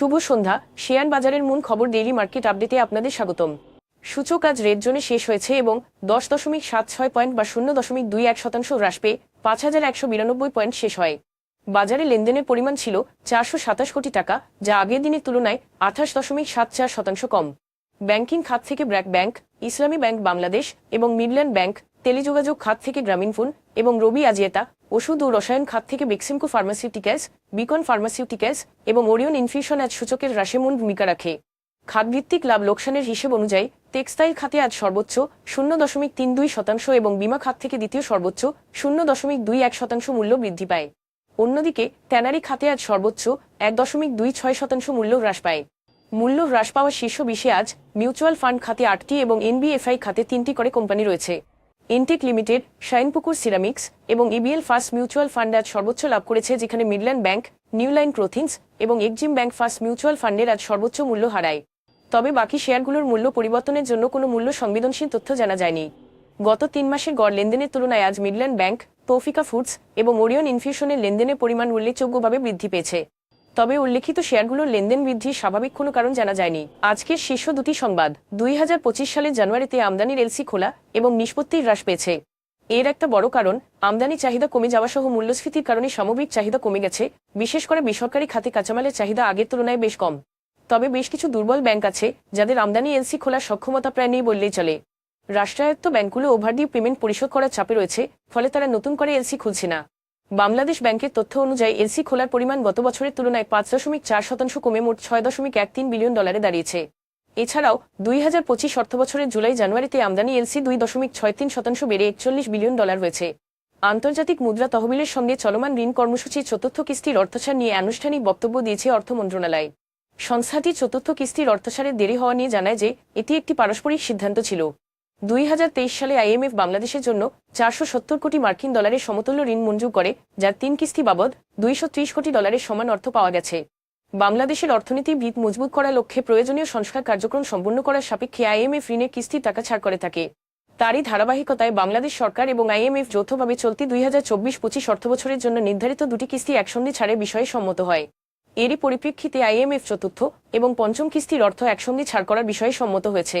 শুভ সন্ধ্যা। Share বাজারের মূল খবর ডেইলি মার্কেট আপডেটে আপনাদের স্বাগতম। সূচক আজ রেড জোনে শেষ হয়েছে এবং দশ দশমিক সাত ছয় পয়েন্ট বা শূন্য দশমিক দুই এক শতাংশ হ্রাস পেয়ে পাঁচ হাজার একশো বিরানব্বই পয়েন্ট শেষ হয়। বাজারে লেনদেনের পরিমাণ ছিল চারশো সাতাশ কোটি টাকা, যা আগের দিনের তুলনায় আঠাশ দশমিক সাত চার শতাংশ কম। ব্যাংকিং খাত থেকে ব্র্যাক ব্যাংক, ইসলামী ব্যাংক বাংলাদেশ এবং মিডল্যান্ড ব্যাংক, টেলিযোগাযোগ খাত থেকে গ্রামীণফোন এবং রবি আজিয়েতা, ওষুধ ও রসায়ন খাত থেকে বেক্সিমকো ফার্মাসিউটিক্যালস, বিকন ফার্মাসিউটিক্যালস এবং ওরিয়ন ইনফিউশন আজ সূচকের হ্রাসে ভূমিকা রাখে। খাতভিত্তিক লাভ লোকসানের হিসেব অনুযায়ী, টেক্সটাইল খাতে আজ সর্বোচ্চ শূন্য দশমিক তিন দুই শতাংশ এবং বিমা খাত থেকে দ্বিতীয় সর্বোচ্চ শূন্য দশমিক দুই এক শতাংশ মূল্য বৃদ্ধি পায়। অন্যদিকে, ট্যানারি খাতে আজ সর্বোচ্চ এক দশমিক দুই ছয় শতাংশ মূল্য হ্রাস পায়। মূল্য হ্রাস পাওয়া শীর্ষ বিশে আজ মিউচুয়াল ফান্ড খাতে আটটি এবং এনবিএফআই খাতে তিনটি করে কোম্পানি রয়েছে। ইনটেক লিমিটেড শাইনপুকুর সিরামিক্স এবং ইবিএল ফার্স্ট মিউচুয়াল ফান্ড আজ সর্বোচ্চ লাভ করেছে, যেখানে Midland Bank New Line Clothings এবং এক্সিম ব্যাংক ফার্স্ট মিউচুয়াল ফান্ডের আজ সর্বোচ্চ মূল্য হারায়। তবে বাকি শেয়ারগুলোর মূল্য পরিবর্তনের জন্য কোনো মূল্য সংবেদনশীল তথ্য জানা যায়নি। গত তিন মাসের গড় লেনদেনের তুলনায় আজ মিডল্যান্ড ব্যাংক তৌফিকা ফুডস এবং ওরিয়ন ইনফিউশনের লেনদেনের পরিমাণ উল্লেখযোগ্যভাবে বৃদ্ধি পেয়েছে। তবে উল্লেখিত শেয়ারগুলোর লেনদেন বৃদ্ধির স্বাভাবিক কোনো কারণ জানা যায়নি। আজকের শীর্ষ দুটি সংবাদ, দুই হাজার পঁচিশ সালের জানুয়ারিতে আমদানির এলসি খোলা এবং নিষ্পত্তির হ্রাস পেয়েছে। এর একটা বড় কারণ, আমদানি চাহিদা কমে যাওয়া সহ মূল্যস্ফীতির কারণে সামগ্রিক চাহিদা কমে গেছে, বিশেষ করে বেসরকারি খাতে কাঁচামালের চাহিদা আগের তুলনায় বেশ কম। তবে বেশ কিছু দুর্বল ব্যাংক আছে, যাদের আমদানি এলসি খোলার সক্ষমতা প্রায় নেই বললেই চলে। রাষ্ট্রায়ত্ত ব্যাংকগুলো ওভারডিউ পেমেন্ট পরিশোধ করার চাপে রয়েছে, ফলে তারা নতুন করে এলসি খুলছে না। বাংলাদেশ ব্যাংকের তথ্য অনুযায়ী এলসি খোলার পরিমাণ গত বছরের তুলনায় পাঁচ দশমিক চার শতাংশ কমে মোট ছয় দশমিক এক তিন বিলিয়ন ডলারে দাঁড়িয়েছে। এছাড়াও দুই হাজার পঁচিশ অর্থবছরের জুলাই জানুয়ারিতে আমদানি এলসি দুই দশমিক ছয় তিন শতাংশ বেড়ে একচল্লিশ বিলিয়ন ডলার হয়েছে। আন্তর্জাতিক মুদ্রা তহবিলের সঙ্গে চলমান ঋণ কর্মসূচির চতুর্থ কিস্তির অর্থসার নিয়ে আনুষ্ঠানিক বক্তব্য দিয়েছে অর্থ মন্ত্রণালয়। সংস্থাটি চতুর্থ কিস্তির অর্থসারের দেরি হওয়া নিয়ে জানায় যে, এটি একটি পারস্পরিক সিদ্ধান্ত ছিল। দুই হাজার তেইশ সালে আইএমএফ বাংলাদেশের জন্য চারশো সত্তর কোটি মার্কিন ডলারের সমতুল্য ঋণ মঞ্জুর করে, যার তিন কিস্তি বাবদ দুইশো ত্রিশ কোটি ডলারের সমান অর্থ পাওয়া গেছে। বাংলাদেশের অর্থনীতি ভিত মজবুত করার লক্ষ্যে প্রয়োজনীয় সংস্কার কার্যক্রম সম্পন্ন করার সাপেক্ষে আইএমএফ ঋণের কিস্তির টাকা ছাড় করে থাকে। তারই ধারাবাহিকতায় বাংলাদেশ সরকার এবং আইএমএফ যৌথভাবে চলতি দুই হাজার চব্বিশ পঁচিশ অর্থবছরের জন্য নির্ধারিত দুটি কিস্তি একসঙ্গে ছাড়ের বিষয়ে সম্মত হয়। এরই পরিপ্রেক্ষিতে আইএমএফ চতুর্থ এবং পঞ্চম কিস্তির অর্থ একসঙ্গে ছাড় করার বিষয়ে সম্মত হয়েছে।